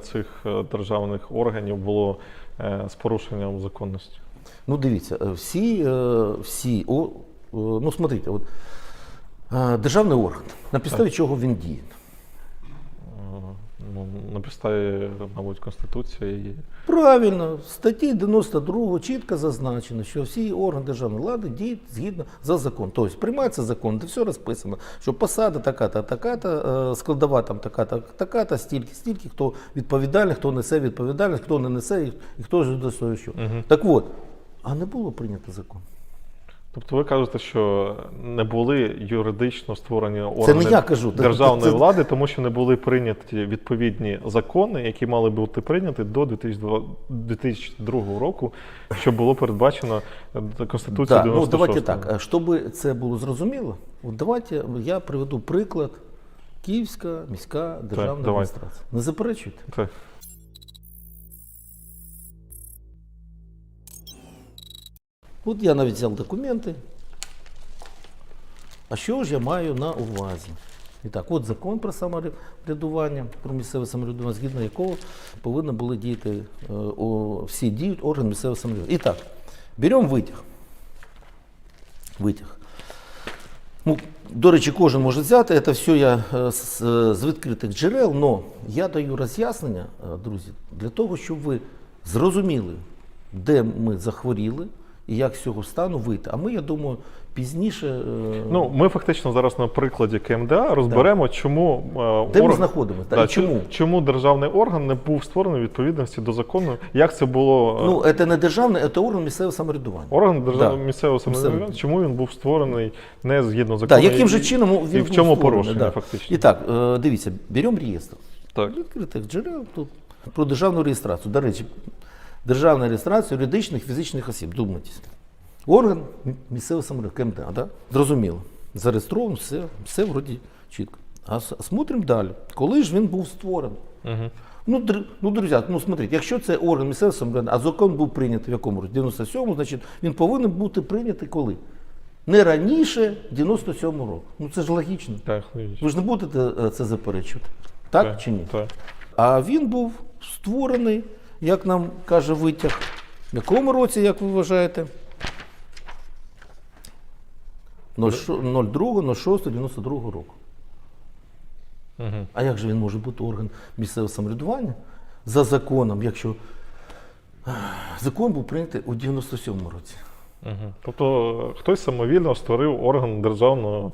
цих е, державних органів було е, з порушенням законності? Ну, дивіться, е, всі, всі о, ну смотрите, от, державний орган, на підставі чого він діє? Ну, на підставі, мабуть, Конституції і Правильно, в статті 92 чітко зазначено, що всі органи державної влади діють згідно за закон. Тобто приймається закон, де все розписано, що посада така-то, така-то, е, складова там така-то, така-то, стільки, стільки, хто відповідальний, хто несе відповідальність, хто не несе і, хто ж до що. Так от, а не було прийнято закон. Тобто ви кажете, що не були юридично створені органи я кажу, державної це- влади, тому що не були прийняті відповідні закони, які мали бути прийняті до 2002 2002 року, що було передбачено е, Конституцією Да, ну давайте так, щоб це було зрозуміло, от давайте я приведу приклад Київська міська державна давайте. адміністрація. Не заперечуйте? Так. От я навіть взяв документи. А що ж я маю на увазі? І так, от закон про самоврядування, про місцеве самоврядування, згідно якого повинні були діяти е, о, всі діють органи місцевого самоврядування. І так, беремо витяг. Витяг. Ну, до речі, кожен може взяти. Це все я е, з, з відкритих джерел, але я даю роз'яснення, е, друзі, для того, щоб ви зрозуміли, де ми захворіли і як з цього стану вийти. А ми, я думаю, пізніше. е, Ну, ми фактично зараз на прикладі КМДА розберемо, чому е, Де ми знаходимося? Да, чому? чому державний орган не був створений відповідності до закону? Як це було е, Ну, це не державний, це орган місцевого самоврядування. орган державного Да. місцевого самоврядування? Чому він був створений не згідно закону? Так, яким же чином він і був в чому створений, порушення да. фактично? І так, дивіться, беремо реєстр. Так. Відкритих джерел тут про державну реєстрацію. До речі, державна реєстрація юридичних фізичних осіб. Думайтесь. Орган місцевого самоврядування, КМДА, да? зрозуміло. Зареєстровано, все, все вроді чітко. А смотримо далі. Коли ж він був створений? Угу. Ну, др- ну, друзі, ну смотрите, якщо це орган місцевого самоврядування, а закон був прийнятий в якому році? 97-му, значить він повинен бути прийнятий коли? Не раніше 97-го року. Ну це ж логічно. Так, логічно. Ви ж не будете е, це заперечувати. Так, Так, чи ні? так. А він був створений, як нам каже витяг. В якому році, як ви вважаєте? 02.06.92 року. Угу. А як же він може бути орган місцевого самоврядування за законом, якщо закон був прийнятий у 97-му році? Угу. Тобто хтось самовільно створив орган державного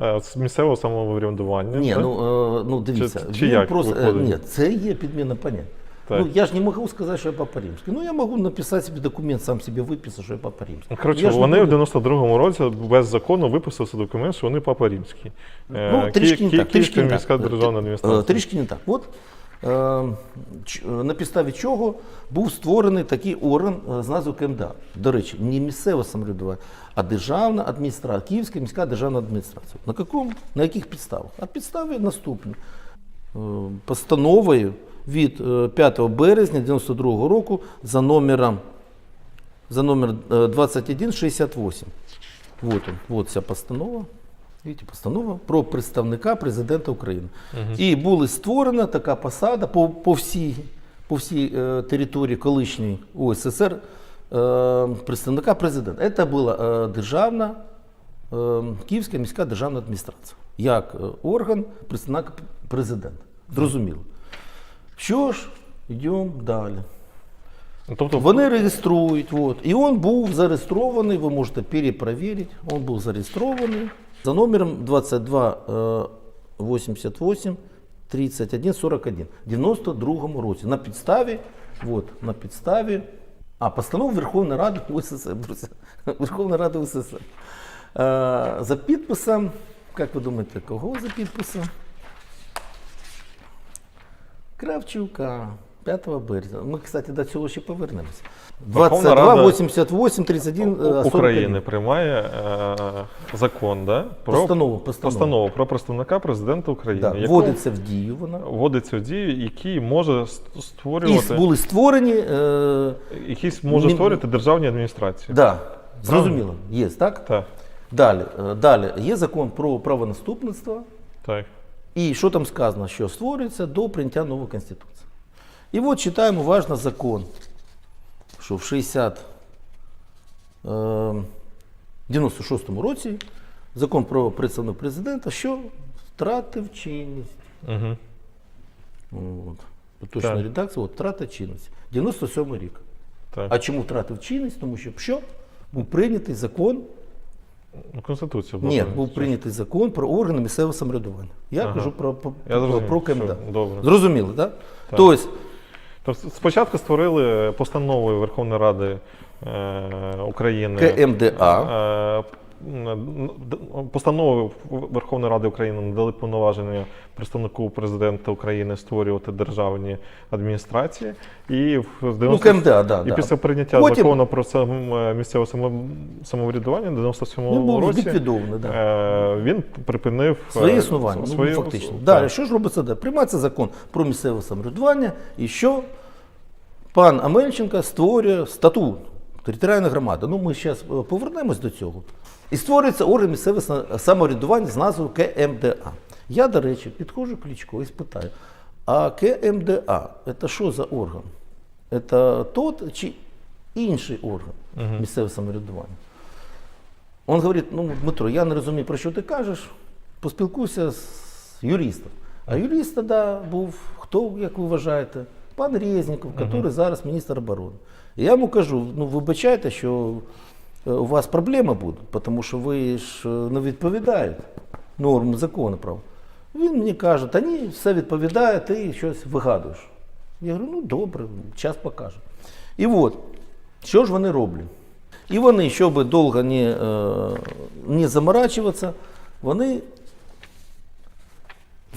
е, місцевого самоврядування. Ні, так? ну, е, ну дивіться, Чи- чи він як просто, е, виходить? ні, це є підміна понять. Так. Ну, я ж не можу сказати, що я папа римський. Ну, я можу написати собі документ, сам собі виписати, що я папа римський. Ну, Коротше, Я вони в буду- 92-му році без закону виписався документ, що вони папа римський. Е, Ну, трішки не так. Трішки не міська так. державна Е, адміністрація. Трішки не так. От е, на підставі чого був створений такий орган е, з назвою КМДА. До речі, не місцеве самоврядування, а державна адміністрація, Київська міська державна адміністрація. На, какому, на яких підставах? А підстави наступні. Е, Постановою від е, 5 березня 92 року за номером за номер е, 2168. Вот он, вот ця постанова. Видите, постанова про представника президента України. І була створена така посада по, по всій, по всій е, території колишньої УССР е, представника президента. Це була е, державна е, Київська міська державна адміністрація. Як е, орган представника президента. Зрозуміло. Що ж, йдемо далі. Тобто, Вони реєструють. От. І він був зареєстрований, ви можете перепровірити, він був зареєстрований за номером 2288 31 41 в 92 році. На підставі, от, на підставі, а постанов Верховної Ради УССР, друзі. Верховної Ради УССР. Е, за підписом, як ви думаєте, кого за підписом? Кравчука. 5 березня. Ми, кстати, до цього ще повернемося. 22, Рада 88, 31, е, 41. України приймає е, закон, да? про Постанову, постанову. постанову про представника президента України, Да, яку вводиться в дію вона. вводиться в дію, який може ст- І створювати були створені. Е, якісь може Мін- створювати державні адміністрації. да, зрозуміло, є, так? Так, Далі, е, далі є закон про правонаступництво. так. І що там сказано, що створюється до прийняття нової конституції. І от читаємо уважно закон, що в 60, е, 96-му році закон про представник президента, що втратив чинність. Угу. От. Точна Так. редакція, от, втрата чинності. 97 рік. Так. А чому втратив чинність? Тому що що? Був прийнятий закон. Ну, Конституція була. Ні, був прийнятий закон про органи місцевого самоврядування. Я Ага. кажу про, про, Я про, про КМДА. Добре. Зрозуміло, Зрозуміли, так? Тобто, Тобто спочатку створили постановою Верховної Ради е, України КМДА. Е, Постановою Верховної Ради України надали повноваження представнику президента України створювати державні адміністрації. І в з 90 Ну, КМДА, да, і да. після прийняття Потім- закону про е, місцеве самоврядування в 97 Він був році да. е, він припинив е, Своє існування, своє- ну, фактично. так. Далі, що ж робиться далі? Приймається закон про місцеве самоврядування, і що пан Амельченко створює статут територіальної громади. Ну, ми зараз повернемось до цього. І створюється орган місцевого самоврядування з назвою КМДА. Я, до речі, підходжу Кличко і спитаю, а КМДА це що за орган? Це тот чи інший орган місцевого самоврядування? Он говорить, ну, Дмитро, я не розумію, про що ти кажеш, поспілкуйся з юристом. А юрист тоді був хто, як ви вважаєте? Пан Резніков, який зараз міністр оборони. І я йому кажу, ну вибачайте, що е, у вас проблеми будуть, тому що ви ж е, не відповідаєте нормам закону прав. Він мені каже, та ні, все відповідає, ти щось вигадуєш. Я говорю, ну добре, час покаже. І от, що ж вони роблять? І вони, щоб довго не, е, не заморачуватися, вони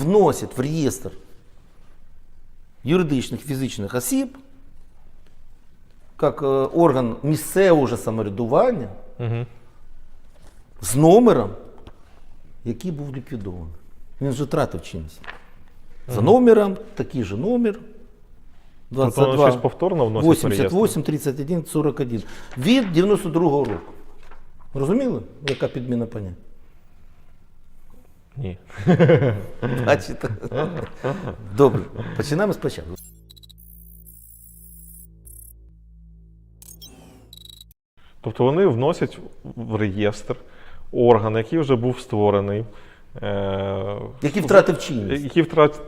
вносять в реєстр юридичних фізичних осіб, як е, орган місцевого самоврядування Мгм. з номером, який був ліквідований. Він вже втратив чинність. За номером, такий же номер. Тобто вони щось повторно вносять 88, 31, 41. Від 92-го року. Розуміли, яка підміна понять? Ні. Бачите? Добре, починаємо спочатку. Тобто вони вносять в реєстр орган, який вже був створений. Е, Який втратив чинність. який втрат,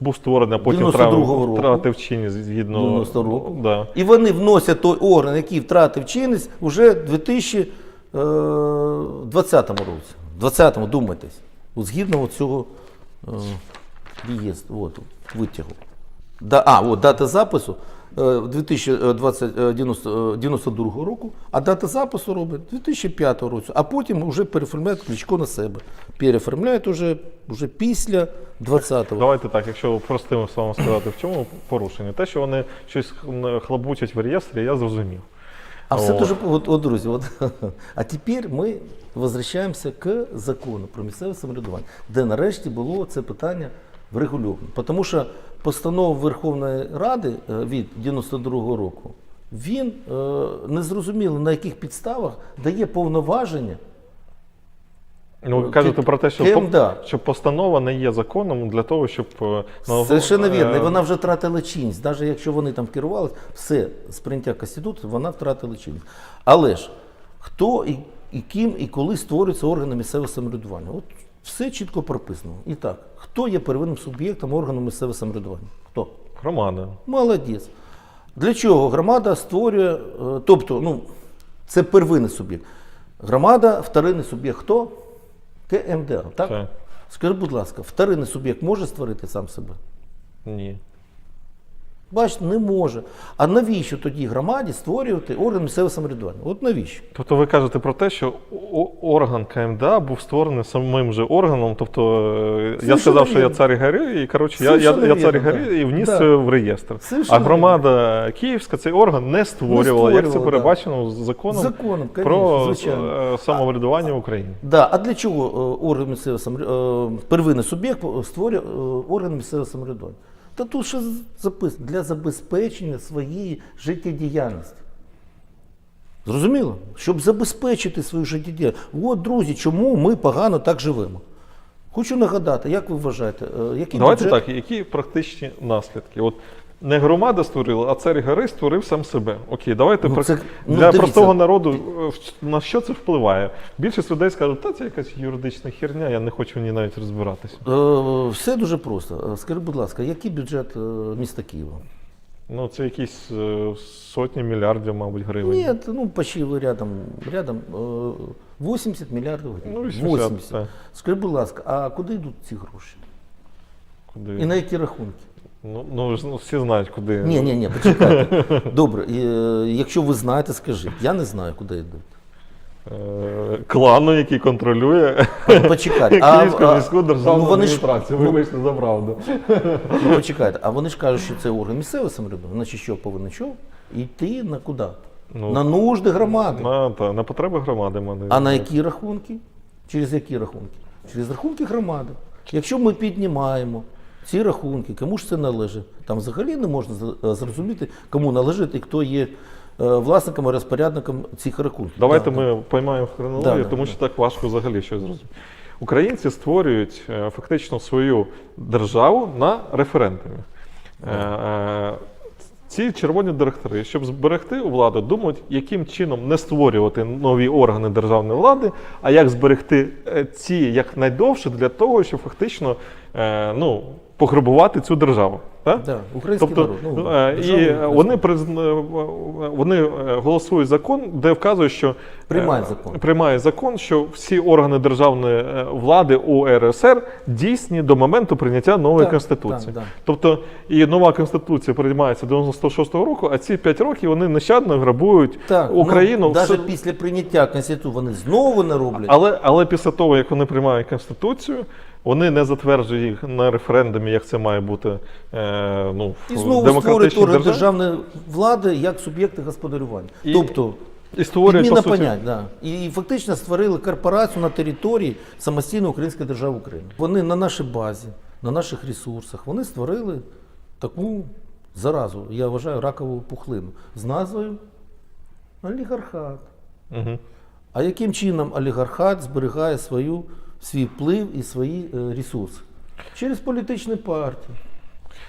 був створений, а потім 92-го втратив, року. втратив чинність згідно 90 року. Да. І вони вносять той орган, який втратив чинність, уже в 2020 році. В 20-му, думайтесь. От згідно цього е, реєстру, от, витягу. Да, а, от дата запису е, 2020, е, 90, е, 92 року, а дата запису робить 2005 року, а потім вже переформляють Кличко на себе. Переформляють уже, вже після 20-го. Давайте так, якщо простими словами сказати, в чому порушення? Те, що вони щось х- хлабучать в реєстрі, я зрозумів. А все дуже от, от, друзі, от, а тепер ми возвращаємося к закону про місцеве самоврядування, де нарешті було це питання врегульовано. Тому що постанова Верховної Ради е, від 92-го року, він е, не зрозуміло на яких підставах дає повноваження. Ну, ви кажете про те, що, Ким, по- да. що постанова не є законом для того, щоб е, Совершенно вірно, і е, вона вже втратила чинність. Навіть якщо вони там керувалися, все з прийняття Конституції, вона втратила чинність. Але ж хто і, і ким і коли створюються органи місцевого самоврядування? От все чітко прописано. І так, хто є первинним суб'єктом органу місцевого самоврядування? Хто? громада. Молодець. Для чого громада створює, е, тобто, ну, це первинний суб'єкт. Громада, вторинний суб'єкт хто? КМДА. Так? Так. Скажи, будь ласка, вторинний суб'єкт може створити сам себе? Ні. Бачите, не може. А навіщо тоді громаді створювати орган місцевого самоврядування? От навіщо? Тобто ви кажете про те, що орган КМДА був створений самим же органом. Тобто е, я сказав, що я цар і горі, і коротше, я, я, я цар і вірно, і вніс Да. в реєстр. Совершенно А громада Київська цей орган не створювала, як це створювала, да. законом, Законом, про звичайно. е, самоврядування в Україні. Да. А для чого е, орган місцевого самоврядування, первинний суб'єкт створює е, орган місцевого самоврядування? Та тут ще записано для забезпечення своєї життєдіяльності. Зрозуміло? Щоб забезпечити свою життєдіяльність. От, друзі, чому ми погано так живемо? Хочу нагадати, як ви вважаєте, е, який Давайте бюджет? так, які практичні наслідки? От не громада створила, а цар гори створив сам себе. Окей, давайте Ну, це- ну, для дивіться. простого народу е, на що це впливає? Більшість людей скажуть, та це якась юридична херня, я не хочу в ній навіть розбиратися. Е, Все дуже просто. Е, Скажи, будь ласка, який бюджет е, міста Києва? Ну, це якісь сотні мільярдів, мабуть, гривень. Нет, ну почти рядом, рядом э, 80 мільярдів гривень. Ну, 80, так. Скажи, будь ласка, а куди йдуть ці гроші? Куди? І на які рахунки? Ну, ну, ну, всі знають, куди. Ні, ні, ні, почекайте. Добре, і, е, якщо ви знаєте, скажіть. Я не знаю, куди йдуть. Е, Клану, який контролює Ну, Почекайте. Київську а- міську державну ну, вони ж- адміністрацію. ну, Вибачте за правду. Ну, почекайте, а вони ж кажуть, що це орган місцевого самоврядування, значить що повинен що? Йти на куди? Ну, на нужди громади. На, та, на потреби громади мене. А на які рахунки? Через які рахунки? Через рахунки громади. Якщо ми піднімаємо ці рахунки, кому ж це належить? Там взагалі не можна е, зрозуміти, кому належить і хто є е, власником і розпорядником цих рахунків. Давайте Да, ми поймаємо хронологію, Да, да, тому да. що так важко взагалі щось зрозуміти. Українці створюють е, фактично свою державу на референдумі. Ці червоні директори, щоб зберегти владу, думають, яким чином не створювати нові органи державної влади, а як зберегти ці якнайдовше для того, щоб фактично ну, пограбувати цю державу. Так? Да, український Тобто, народ. Ну, е, і український вони, призна- вони е, голосують закон, де вказує, що Приймають е, закон. приймає закон, що всі органи державної е, влади УРСР дійсні до моменту прийняття нової Так, конституції. так, так. Тобто і нова конституція приймається 96-го року, а ці 5 років вони нещадно грабують Так, Україну. Ну, Все- навіть після прийняття Конституції вони знову не роблять. але, але після того, як вони приймають конституцію, вони не затверджують їх на референдумі, як це має бути е, ну, І знову створюють демократичній орган державі. державної влади як суб'єкти господарювання. І- тобто І підміна по суті, понять, да. І фактично створили корпорацію на території самостійної української держави України. Вони на нашій базі, на наших ресурсах, вони створили таку заразу, я вважаю, ракову пухлину з назвою олігархат. Мгм. А яким чином олігархат зберігає свою, свій вплив і свої е, ресурси? Через політичні партії.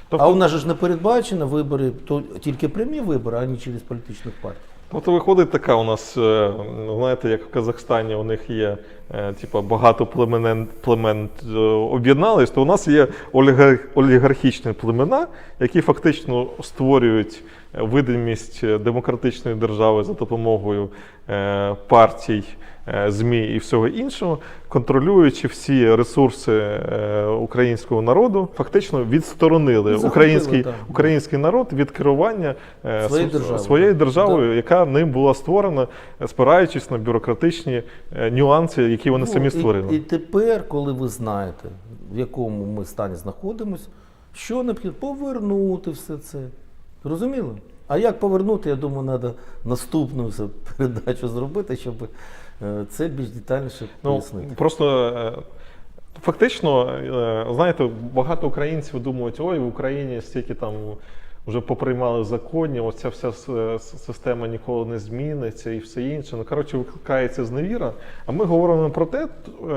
Тобто- А у нас же ж не передбачено вибори, то тільки прямі вибори, а не через політичних партій. От виходить така у нас, е, знаєте, як в Казахстані у них є е, типа, багато племен, племен об'єднались, то у нас є олігар, олігархічні племена, які фактично створюють видимість демократичної держави за допомогою партій, е, ЗМІ і всього іншого, контролюючи всі ресурси е, українського народу, фактично відсторонили Захопили, український, український народ від керування е, Своєю державою. своєю державою, яка ним була створена, е, спираючись на бюрократичні е, нюанси, які вони Ну, самі і- створили. І, тепер, коли ви знаєте, в якому ми стані знаходимося, що необхідно повернути все це. Розуміли? А як повернути, я думаю, треба наступну передачу зробити, щоб е, це більш детальніше Ну, пояснити. просто е, фактично, е, знаєте, багато українців думають, ой, в Україні стільки там вже поприймали законів, оця вся система ніколи не зміниться і все інше. Ну, коротше, викликається зневіра. А ми говоримо про те,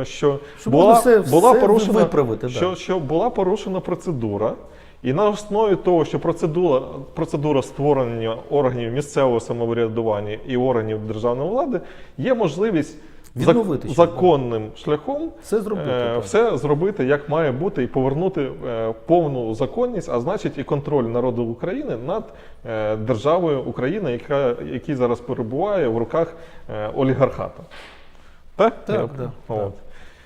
що Щоб була, все- була все порушена, виправити, що, що була порушена процедура. І на основі того, що процедура, процедура створення органів місцевого самоврядування і органів державної влади є можливість Відновити законним шляхом Все зробити, е, все зробити як має бути, і повернути е, повну законність, а значить і контроль народу України над е, державою України, яка який зараз перебуває в руках е, олігархата. Так? Так, от. так.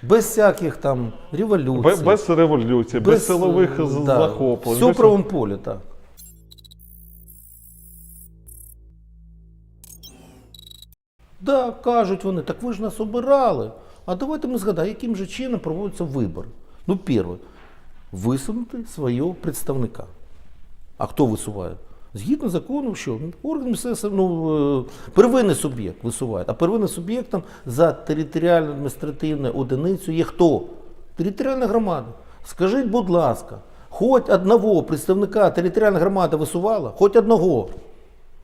Без всяких там революцій. Без, без революції, без, силових е, да, захоплень. Все в без- правому полі, так. Да, кажуть вони, так ви ж нас обирали. А давайте ми згадаємо, яким же чином проводяться вибори. Ну, перше, висунути свого представника. А хто висуває? Згідно закону, що орган місцевого ну, е, первинний суб'єкт висуває. А первинним суб'єктом за територіально адміністративною одиницю є хто? Територіальна громада. Скажіть, будь ласка, хоч одного представника територіальна громада висувала? Хоч одного?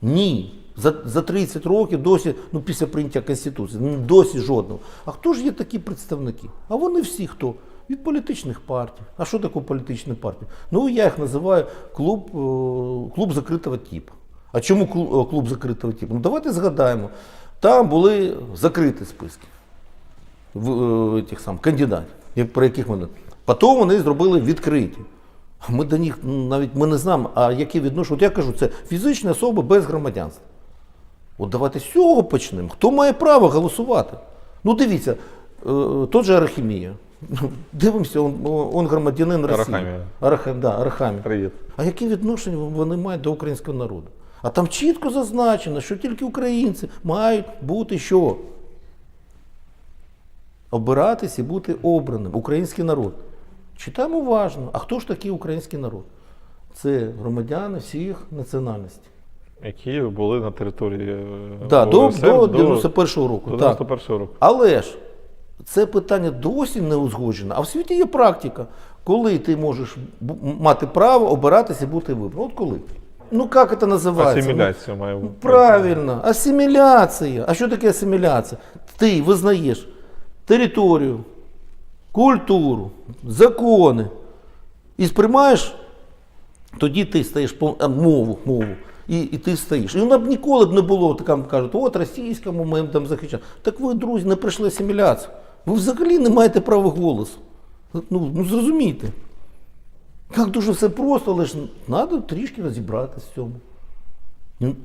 Ні. За, за 30 років досі, ну після прийняття Конституції, ну, досі жодного. А хто ж є такі представники? А вони всі хто? Від політичних партій. А що таке політичні партії? Ну, я їх називаю клуб, е, клуб закритого типу. А чому клуб, е, закритого типу? Ну давайте згадаємо. Там були закриті списки в, е, тих сам, кандидатів, про яких ми. Потім вони зробили відкриті. А ми до них навіть ми не знаємо, а які відношення. От я кажу, це фізичні особи без громадянства. От давайте з цього почнемо. Хто має право голосувати? Ну дивіться, тот же Арахімія. Дивимося, он, громадянин Росії. Арахамія. Арахам, да, Арахамія. Привіт. А які відношення вони мають до українського народу? А там чітко зазначено, що тільки українці мають бути що? Обиратись і бути обраним. Український народ. Читаємо уважно. А хто ж такий український народ? Це громадяни всіх національностей. Які були на території е, Да, до, до 91-го року. до так. 91 року. Але ж це питання досі не узгоджено. А в світі є практика, коли ти можеш мати право обиратися і бути вибраним. От коли? Ну як це називається? Асиміляція має бути. Правильно, асиміляція. А що таке асиміляція? Ти визнаєш територію, культуру, закони і сприймаєш, тоді ти стаєш мову, мову. І, і ти стоїш. І вона б ніколи б не було, там кажуть, от російському ми там захищаємо. Так ви, друзі, не пройшли асиміляцію. Ви взагалі не маєте права голосу. Ну, ну зрозумійте. Як дуже все просто, але ж треба трішки розібратися в цьому. Ну,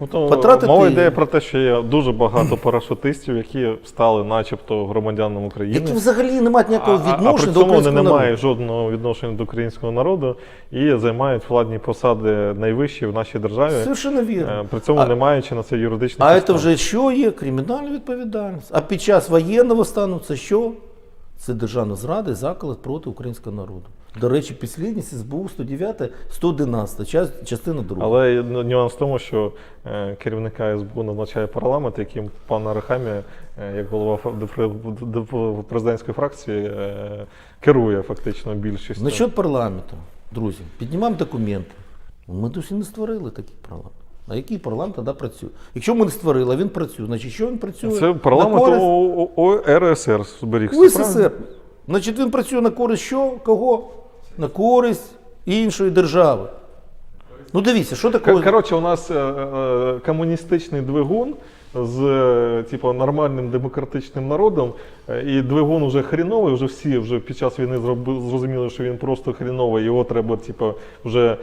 Ну, то Потратити- Мова йде про те, що є дуже багато парашутистів, які стали начебто громадянами України. Які взагалі не мають ніякого а, а, а відношення при до цьому вони українського не мають жодного відношення до українського народу і займають владні посади найвищі в нашій державі, Совершенно е, вірно. при цьому А- не маючи на це юридичних А це вже що є? Кримінальна відповідальність. А під час воєнного стану це що? Це державна зрада і заклад проти українського народу. До речі, підслідність СБУ 109, 111, час, частина 2. Але ну, нюанс в тому, що е, керівника СБУ назначає парламент, яким пан Арахамі, е, як голова депре- деп- президентської фракції, е, керує фактично більшістю. Насчет парламенту, друзі, піднімаємо документи. Ми досі не створили такий парламент. А який парламент тоді працює? Якщо ми не створили, а він працює, значить що він працює? Це парламент На користь- ОРСР зберігся. УССР. Значить, він працює на користь що? Кого? На користь іншої держави. Ну дивіться, що таке. Коротше, у нас е, е, комуністичний двигун з е, типу, нормальним демократичним народом, і двигун вже хріновий, вже всі вже під час війни зрозуміли, що він просто хріновий, його треба типу, вже